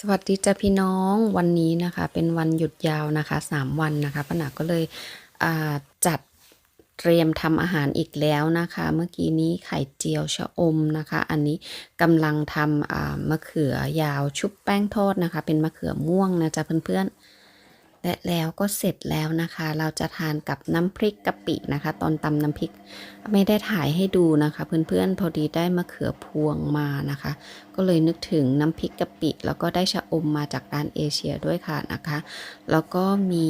สวัสดีจ้าพี่น้องวันนี้นะคะ เป็นวันหยุดยาวนะคะสามวันนะคะป้าหนาก็เลยจัดเตรียมทำอาหารอีกแล้วนะคะ เมื่อกี้นี้ไข่เจียวชะอมนะคะ อันนี้กำลังทำมะเขือยาวชุบแป้งทอดนะคะ เป็นมะเขือม่วงนะจ๊ะเพื่อนๆ และแล้วก็เสร็จแล้วนะคะ เราจะทานกับน้ำพริกกะปินะคะ ตอนตำน้ำพริกไม่ได้ถ่ายให้ดูนะคะ เพื่อนๆพอดีได้มะเขือพวงมานะคะ ก็เลยนึกถึงน้ำพริกกะปิ แล้วก็ได้ชะอมมาจากร้านเอเชียด้วยค่ะนะคะ แล้วก็มี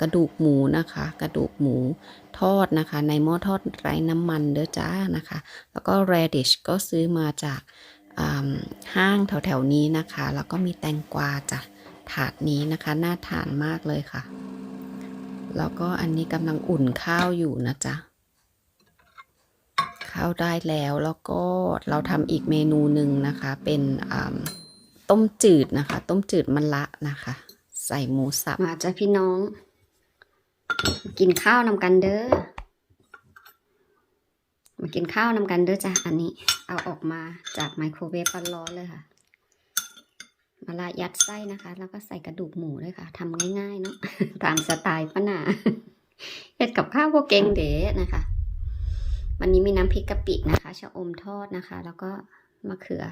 กระดูกหมูนะคะ กระดูกหมูทอดนะคะ ในหม้อทอดไร้น้ำมันเด้อจ้านะคะ แล้วก็ radish ก็ซื้อมาจากห้างแถวๆนี้นะคะ แล้วก็มีแตงกวาจ้ะ ถาดนี้นะคะ น่าทานมากเลยค่ะ แล้วก็อันนี้กำลังอุ่นข้าวอยู่นะจ๊ะ ข้าวได้แล้วแล้วก็เราทำอีกเมนูหนึ่งนะคะ เป็นต้มจืดนะคะ ต้มจืดมะละนะคะ ใส่หมูสับ มาจ้ะพี่น้อง กินข้าวนำกันเด้อมากินข้าวนำกันเด้อจ้ะอันนี้ เอาออกมาจากไมโครเวฟร้อนๆเลยค่ะ มาละยัดไส้นะคะ แล้วก็ใส่กระดูกหมูด้วยค่ะทำง่ายๆเนาะตามสไตล์ป้าหนาเฮ็ดกับข้าวโบเกงเด๋นะคะ วันนี้มีน้ำพริกกะปินะคะชะอมทอดนะคะ แล้วก็มะเขือ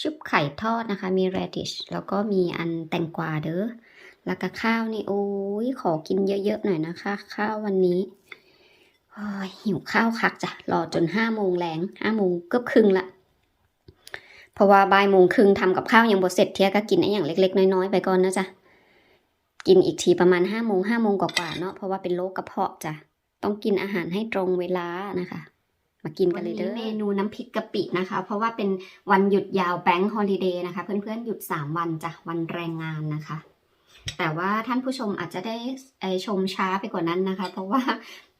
ชุบไข่ทอดนะคะ มี radish แล้วก็มีอันแตงกวาเด้อแล้วก็ข้าวนี่โอ้ยขอกินเยอะๆหน่อยนะคะ ข้าววันนี้หิวข้าวคักจ้ะรอจนห้าโมงแรงห้าโมงเกือบครึ่งละ เพราะว่าบ่ายโมงครึ่งทำกับข้าวยังบ่เสร็จเทียก็กินไอ้อย่างเล็ก ๆ น้อยๆไปก่อนนะจ๊ะกินอีกทีประมาณห้าโมงห้าโมงกว่าๆเนาะเพราะว่าเป็นโรคกระเพาะจ้ะต้องกินอาหารให้ตรงเวลานะคะ มากินกันเลยเด้อเมนูน้ำพริกกะปินะคะ เพราะว่าเป็นวันหยุดยาวแบงค์ฮอลิเดย์นะคะ เพื่อนๆหยุดสามวันจ้ะวันแรงงานนะคะ แต่ว่าท่านผู้ชมอาจจะได้ชมช้าไปกว่านั้นนะคะ เพราะว่า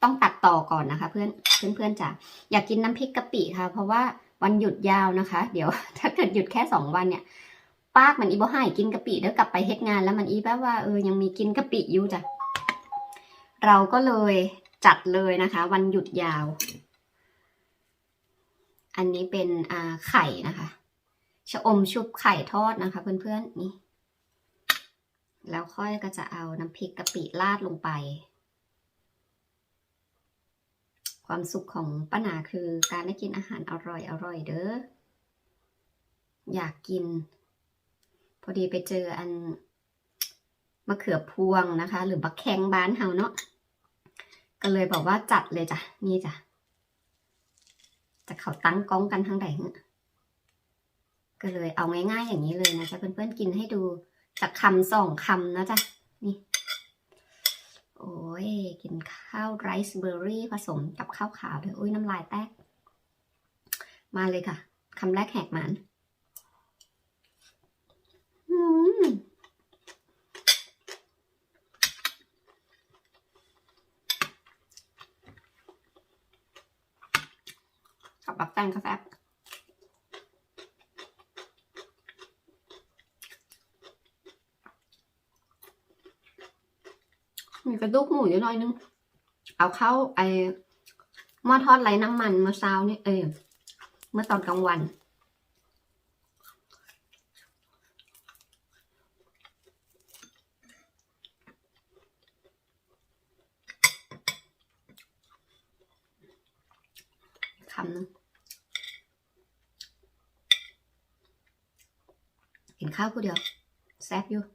ต้องตัดต่อก่อนนะคะ เพื่อนเพื่อนๆจ๋าอยากกินน้ำพริกกะปิค่ะ เพราะว่า วันหยุดยาวนะคะ เดี๋ยวถ้าเกิดหยุดแค่สองวันเนี่ยปากมันอีบ่ให้กินกะปิเดี๋ยวกลับไปเฮ็ดงานแล้วมันอีแบบว่าเออยังมีกินกะปิอยู่จ้ะเราก็เลยจัดเลยนะคะ วันหยุดยาว อันนี้เป็นอ่าไข่นะคะชะอมชุบไข่ทอดนะคะ เพื่อนๆนี่ แล้วค่อยก็จะเอาน้ำพริกกะปิราดลงไป ความสุขของป้าหนาคือการได้กินอาหารอร่อยอร่อยเด้อ อยากกิน พอดีไปเจออันมะเขือพวงนะคะ หรือบักแคงบ้านเฮาเนาะก็เลยบอกว่าจัดเลยจ้ะ นี่จ้ะจะเขาตั้งกล้องกันทางไหนเนี่ยก็เลยเอาง่ายๆอย่างนี้เลยนะจ๊ะเพื่อนๆกินให้ดูจากคำสองคำนะจ๊ะนี่ ยกินข้าวไรซ์เบอร์รี่ผสมกับข้าวขาวเลยอุ้ยน้ำลายแตก มาเลยค่ะคำแรกแหกมันกับบักแตงกาแฟ มีกระดูกหมูอยู่หน่อยนึง เอาเข้าไอ้หม้อทอดไร้น้ำมันเมื่อเช้านี่เออเมื่อตอนกลางวัน คำนึงกินข้าวกูเดียวแซ่บอยู่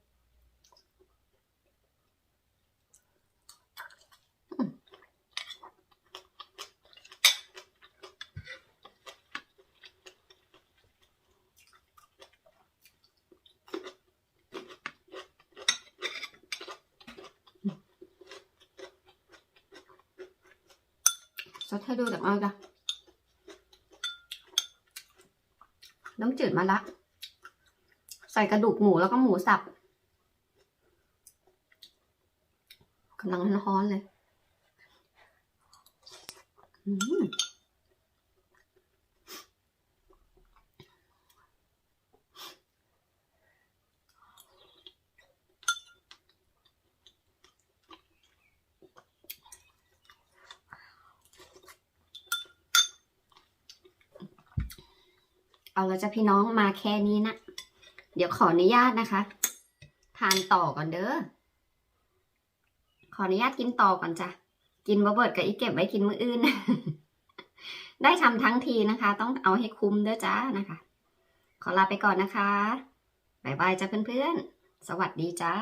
ซดให้ดูจากน้อยจ้ะน้ำจืดมาละ ใส่กระดูกหมูแล้วก็หมูสับกำลังร้อนเลย อืม เอาล้วจ้ะพี่น้องมาแค่นี้นะ เดี๋ยวขออนุญาตนะคะ ทานต่อก่อนเด้อ ขออนุญาตกินต่อก่อนจ้ะ กินบะเบิดกับอีเก็บไว้กินมื้ออื่น ได้ทำทั้งทีนะคะ ต้องเอาให้คุ้มเด้อจ้านะคะ ขอลาไปก่อนนะคะ บ๊ายบายจ้าเพื่อนๆ สวัสดีจ้า